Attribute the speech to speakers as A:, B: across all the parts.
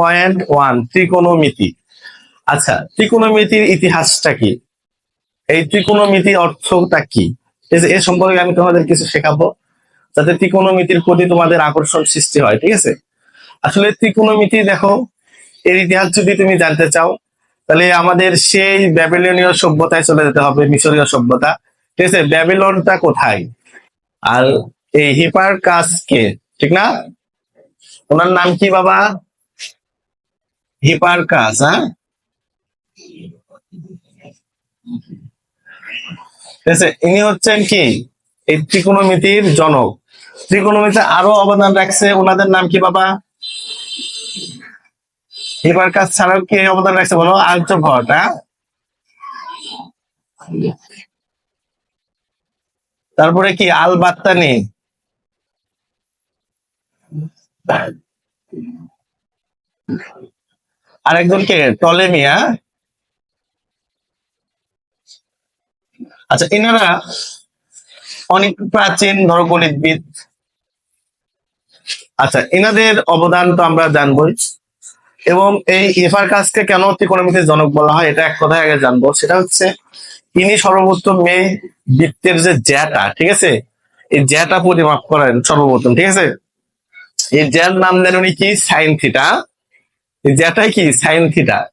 A: Point one ত্রিকোণমিতি আচ্ছা ত্রিকোণমিতির ইতিহাসটা কি? এই ত্রিকোণমিতি অর্থটা কি? এ সম্পর্কে আমি তোমাদের কিছু শেখাবো, যাতে ত্রিকোণমিতির প্রতি তোমাদের আকর্ষণ সৃষ্টি হয়, ঠিক আছে? আসলে ত্রিকোণমিতি দেখো, এর ইতিহাস যদি তুমি জানতে চাও, তাহলে আমাদের সেই ব্যাবিলনীয় সভ্যতায় চলে যেতে হবে, মিশরীয় সভ্যতা। ঠিক আছে? ব্যাবিলনটা কোথায়? আর এই হিপার কে ঠিক না? ওনার নাম কি বাবা? হিপারকাস হ্যাঁ ঠিক আছে ইনি হচ্ছেন কি? এই ত্রিকোণমিতির জনক। ত্রিকোণমিতি আরও অবদান রাখছে। ওনাদের নাম কি, বাবা? হিপারকাস ছাড়াও কে অবদান রাখছে বলো? আর্যভট্ট হ্যাঁ তারপরে কি? আল বাত্তানি আরেকজন কে টলেমি হ্যাঁ? আচ্ছা এনারা অনেক প্রাচীন ধরো গণিতবিদ আচ্ছা এনাদের অবদান তো আমরা জানবই। এবং এই এফার কাজকে কেন ত্রিকোণমিতির জনক বলা হয়, এটা এক কথায় আগে জানব। সেটা হচ্ছে, ইনি সর্বপ্রথম এই বৃত্তের যে জ্যাটা, ঠিক আছে? এই জ্যাটা পরিমাপ করেন সর্বপ্রথম, ঠিক আছে? এই জ্যার নাম দেন উনি কি? Sine theta. এই জ্যাটাই কি? সাইন থিটা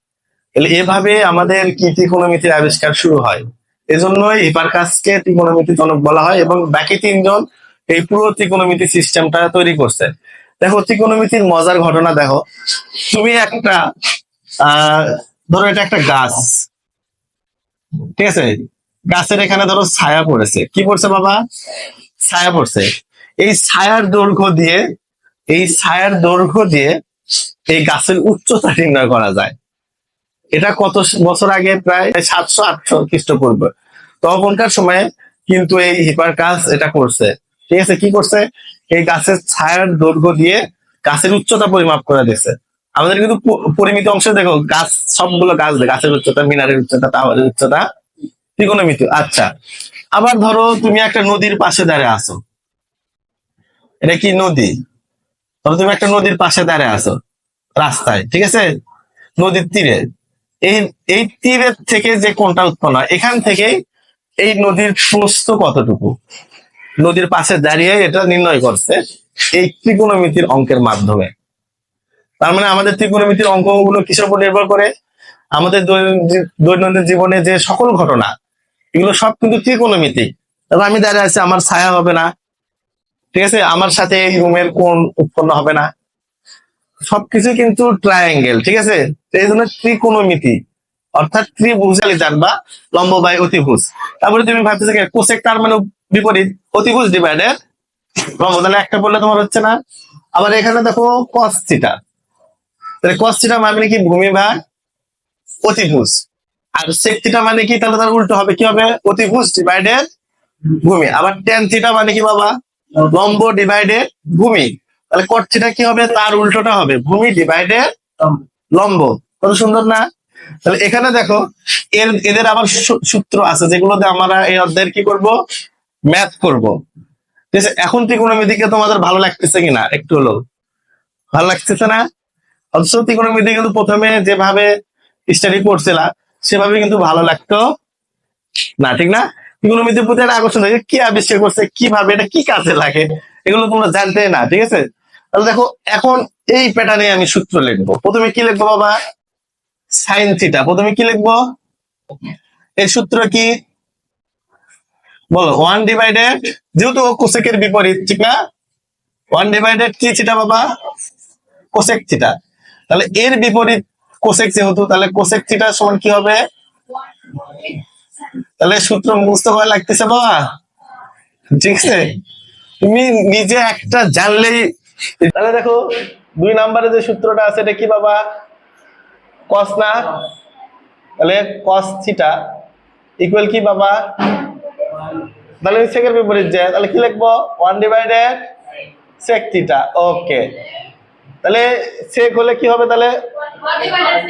A: এভাবে আমাদের কি ত্রিকোণমিতির আবিষ্কার শুরু হয়? এজন্যই হিপারকাসকে ত্রিকোণমিতি জনক বলা হয় এবং বাকি তিনজন এই পুরো ত্রিকোণমিতি সিস্টেমটা তৈরি করছে। দেখো, ত্রিকোণমিতির মজার ঘটনা দেখো। তুমি একটা, আহ, ধরো এটা একটা গাছ। ঠিক আছে? গাছের এখানে ধরো ছায়া পড়েছে। কি পড়ছে বাবা? ছায়া পড়ছে। এই ছায়ার দৈর্ঘ্য দিয়ে, এই ছায়ার দৈর্ঘ্য দিয়ে এই গাছের উচ্চতা নির্ণয় করা যায়। এটা কত বছর আগে প্রায় সাতশো, আটশো খ্রিস্টপূর্ব। তখনকার সময়ে কিন্তু এই হিপার কাজ এটা করছে। ঠিক আছে, কি করছে? এই গাছের ছায়ার দৈর্ঘ্য দিয়ে গাছের উচ্চতা পরিমাপ করে দিয়েছে। আমাদের কিন্তু পরিমিত অংশে দেখো, গাছ, সবগুলো গাছ গাছের উচ্চতা, মিনারের উচ্চতা, টাওয়ারের উচ্চতা, ত্রিকোণমিতি আচ্ছা। আবার ধরো তুমি একটা নদীর পাশে দাঁড়িয়ে আছো। এটা কি নদী? ধরো তুমি একটা নদীর পাশে দাঁড়িয়ে আছো, রাস্তায়, ঠিক আছে? নদীর তীরে। এই এই তীরের থেকে যে কোনটা উৎপন্ন এখান থেকেই এই নদীর প্রস্থ কতটুকু? নদীর পাশে দাঁড়িয়ে এটা নির্ণয় করছে এই ত্রিকোণমিতির অঙ্কের মাধ্যমে। তার মানে আমাদের ত্রিকোণমিতির অঙ্কগুলো কিসের উপর নির্ভর করে? আমাদের দৈনন্দিন জীবনে যে সকল ঘটনা, এগুলো সব কিন্তু ত্রিকোণমিতিক। তবে আমি দাঁড়িয়ে আছি, আমার ছায়া হবে না। ঠিক আছে? আমার সাথে এই কোন উৎপন্ন হবে না। সবকিছু কিন্তু ট্রায়াঙ্গেল ঠিক আছে? এই জন্য ত্রিকোণমিতি, অর্থাৎ ত্রিভুজালি জানবা লম্ব বাই অতিভুজ। তারপরে তুমি ভাবতেছো কোসেক তার মানে বিপরীত, অতিভুজ ডিভাইডেড লম্ব, তাহলে একটা বললে তোমার হচ্ছে না। আবার এখানে দেখো কস থিটা তাহলে কস থিটা মানে কি? ভূমি ভাগ অতিভুজ। আর সেক থিটা মানে কি? তাহলে তার উল্টো হবে। কি হবে? অতিভুজ ডিভাইডেড ভূমি। আবার টেন থিটা মানে কি বাবা? লম্ব ডিভাইডেড ভূমি। তাহলে কট কি হবে? তার উল্টোটা হবে। ভূমি ডিভাইডেড লম্ব। কত সুন্দর না? তাহলে এখানে দেখো, এর, এদের আবার সূত্র আছে যেগুলোতে আমরা এই অধ্যায়ের কি করব? ম্যাথ করব। ঠিক আছে? এখন ত্রিকোণমিতিকে তোমাদের ভালো লাগতেছে কিনা? একটু হলো। ভালো লাগতেছে না? অথচ ত্রিকোণমিতি কিন্তু প্রথমে যেভাবে স্টাডি করছিলা, সেভাবে কিন্তু ভালো লাগতো না, ঠিক না? ত্রিকোণমিতির প্রতি একটা আকর্ষণ থাকে, কি আবিষ্কার করছে, কীভাবে, এটা কি কাজে লাগে, এগুলো তোমরা জানতে না, ঠিক আছে? তাহলে দেখো, এখন এই প্যাটার্নে আমি সূত্র লিখব। প্রথমে কি লিখব বাবা? সাইন থিটা প্রথমে কি লিখব? এর সূত্র কি? বলো ওয়ান ডিভাইডেড যেহেতু কোসেকের বিপরীত, ঠিক না? ওয়ান ডিভাইডেড কি থিটা বাবা? কোসেক থিটা তাহলে এর বিপরীত কোসেক যেহেতু, তাহলে কোসেক থিটা সমান কি হবে? তাহলে সূত্র মুখস্থ করা লাগতেছে বাবা। ঠিক আছে? তুমি নিজে একটা জানলেই তাহলে দেখো দুই নম্বরে যে সূত্রটা আছে এটা কি বাবা? কস না? তাহলে কস থিটা ইকুয়াল কি বাবা? তাহলে সেকের বিপরীত যায় তাহলে কি লিখব? One divided sec theta okay তাহলে সেক হলে কি হবে তাহলে?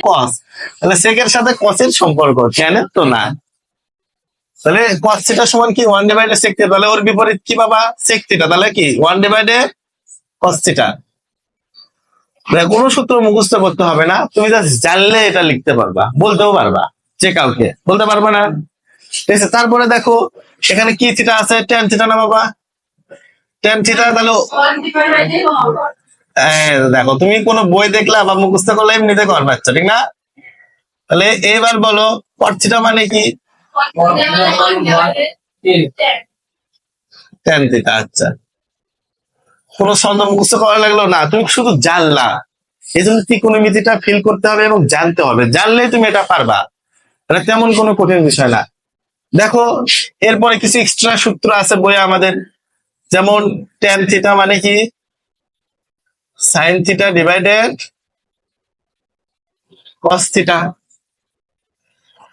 A: কস তাহলে সেকের সাথে কসের সম্পর্ক কেন? তো না। তাহলে কস থিটা সমান কি? ওয়ান ডিভাইডেড সেক থিটা তাহলে ওর বিপরীত কি বাবা সেক থিটা তাহলে কি? ওয়ান ডিভাইডেড কস থিটা কোনো সূত্র মুখস্থ করতে হবে না। তুমি জাস্ট জানলে এটা লিখতে পারবা। বলতেও পারবা। যে কাউকে। বলতে পারবা না? ঠিক আছে, তারপরে দেখো, এখানে কি থিটা আছে? টেন থিটা না বাবা টেন থিটা তাহলে দেখো, তুমি কোনো বই দেখলা বা মুখস্থ করলে এমনিতে করবা আচ্ছা ঠিক না? তাহলে এবার বলো কট থিটা মানে কি? টেন আচ্ছা। কোনো ছন্দ মুখস্থ করা লাগল না, তুমি শুধু জানলা। এই জন্য ত্রিকোণমিতিটা ফিল করতে হবে এবং জানতে হবে। জানলেই তুমি এটা পারবা। এটা তেমন কোনো কঠিন বিষয় না। দেখো, এরপরে কিছু এক্সট্রা সূত্র আছে বইয়ে আমাদের। যেমন টেন থিটা মানে কি? Sine theta divided cos theta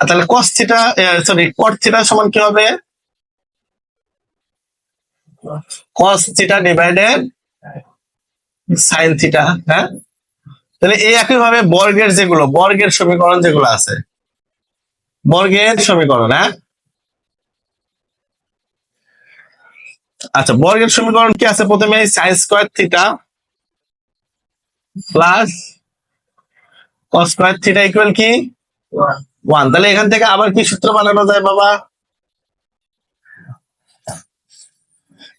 A: তাহলে cos theta sorry cot theta সমান কি হবে? Cos theta divided sine theta হ্যাঁ? তাহলে এই ভাবে বর্গের যেগুলো, বর্গের সমীকরণ যেগুলো আছে, বর্গের সমীকরণ হ্যাঁ? আচ্ছা বর্গের সমীকরণ কি আছে প্রথমে? Sine square theta plus cos square theta equal কি? ওয়ান, তাহলে এখান থেকে আবার কি সূত্র বানানো যায় বাবা?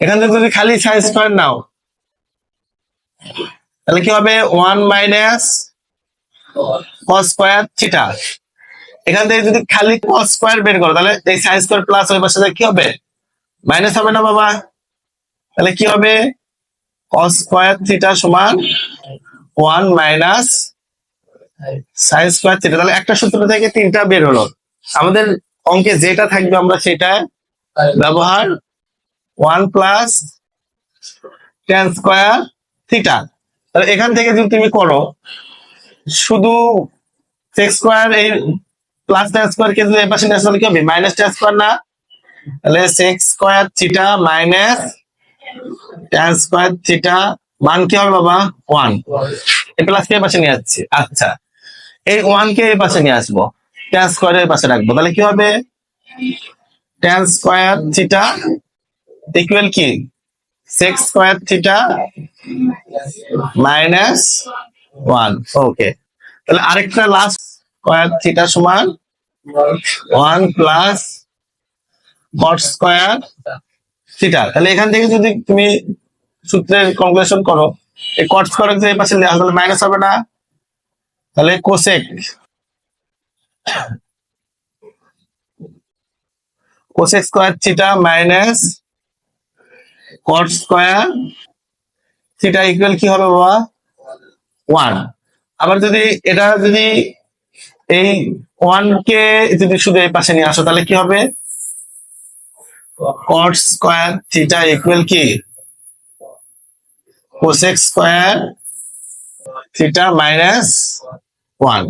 A: এখান থেকে যদি খালি সাইন স্কোয়ার নাও, তাহলে কি হবে? One minus cos square theta. এখান থেকে যদি খালি কস স্কোয়ার বের করো, তাহলে এই সাইন স্কোয়ার প্লাস ওই পাশে কি হবে? মাইনাস হবে না বাবা? তাহলে কি হবে? কস স্কোয়ার থিটা সমান one minus sine square theta তাহলে একটা সূত্র থেকে তিনটা বের হলো। আমাদের অঙ্কে যেটা থাকবে আমরা সেটা ব্যবহার one plus tan square theta তাহলে এখান থেকে যদি তুমি করো, শুধু সেক্স স্কোয়ার এই প্লাস টেন স্কোয়ার কে যদি এর পাশে নিয়ে আসো, তাহলে কি হবে? মাইনাস টেন স্কোয়ার না। তাহলে sec square theta minus tan square theta মান কি হবে বাবা? ওয়ান এই প্লাস কে পাশে নিয়ে যাচ্ছি আচ্ছা। এই ওয়ান কে এই পাশে নিয়ে আসব। টেন স্কোয়ার এর পাশে রাখব। তাহলে কি হবে? টেন স্কোয়ার থিটা ইকুয়াল কি? Sec square theta minus one okay তাহলে আরেকটা লাস্ট স্কোয়ার থিটা সমান one plus cot square theta তাহলে এখান থেকে যদি তুমি সূত্রের কনক্লুশন করো, এই কট স্কোয়ার পাশে নেওয়া তাহলে মাইনাস হবে না। তাহলে cosec cosec square theta minus cot square theta equal কি হবে বাবা? ওয়ান আবার যদি এটা যদি এই ওয়ান কে যদি শুধু এই পাশে নিয়ে আসো, তাহলে কি হবে? কট স্কোয়ার থিটা ইকুয়াল কি? Cosec square theta minus one